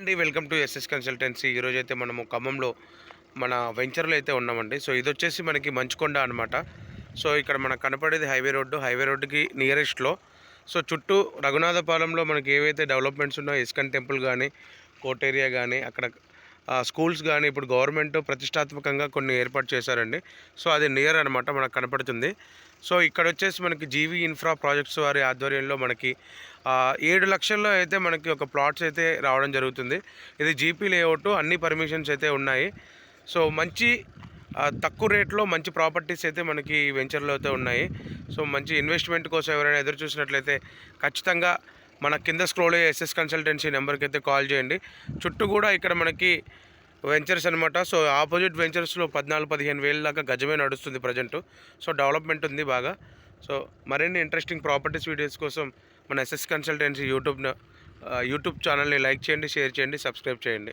అండి welcome to SS consultancy. ఈరోజు అయితే మనము ఖమ్మంలో మన వెంచర్లో అయితే ఉన్నామండి. సో ఇది వచ్చేసి మనకి మంచుకొండ అనమాట సో ఇక్కడ మనకు కనపడేది హైవే రోడ్డు. హైవే రోడ్డుకి నియరెస్ట్లో. సో చుట్టూ రఘునాథపాలెంలో మనకి ఏవైతే డెవలప్మెంట్స్ ఉన్నాయో ఇస్కన్ టెంపుల్ కానీ కోటేరియా కానీ అక్కడ స్కూల్స్ కానీ ఇప్పుడు గవర్నమెంట్ ప్రతిష్టాత్మకంగా కొన్ని ఏర్పాటు చేశారండి. సో అది నియర్ అనమాట మనకు కనపడుతుంది. సో ఇక్కడ వచ్చేసి మనకి జీవీ ఇన్ఫ్రా ప్రాజెక్ట్స్ వారి ఆధ్వర్యంలో మనకి ఏడు లక్షల్లో అయితే మనకి ఒక ప్లాట్స్ అయితే రావడం జరుగుతుంది. ఇది జీపీ లేఅవుట్ అన్ని పర్మిషన్స్ అయితే ఉన్నాయి. సో మంచి తక్కువ రేట్లో మంచి ప్రాపర్టీస్ అయితే మనకి వెంచర్లో అయితే ఉన్నాయి. సో మంచి ఇన్వెస్ట్మెంట్ కోసం ఎవరైనా ఎదురు చూసినట్లయితే ఖచ్చితంగా మన కింద స్క్రోల్ ఎస్ఎస్ కన్సల్టెన్సీ నెంబర్కి అయితే కాల్ చేయండి. చుట్టూ కూడా ఇక్కడ మనకి వెంచర్స్ అనమాట సో ఆపోజిట్ వెంచర్స్లో పద్నాలుగు పదిహేను వేల దాకా గజమే నడుస్తుంది ప్రజెంట్ సో డెవలప్మెంట్ ఉంది బాగా. సో మరిన్ని ఇంట్రెస్టింగ్ ప్రాపర్టీస్ వీడియోస్ కోసం మన ఎస్ఎస్ కన్సల్టెన్సీ యూట్యూబ్ యూట్యూబ్ ఛానల్ని లైక్ చేయండి షేర్ చేయండి సబ్స్క్రైబ్ చేయండి.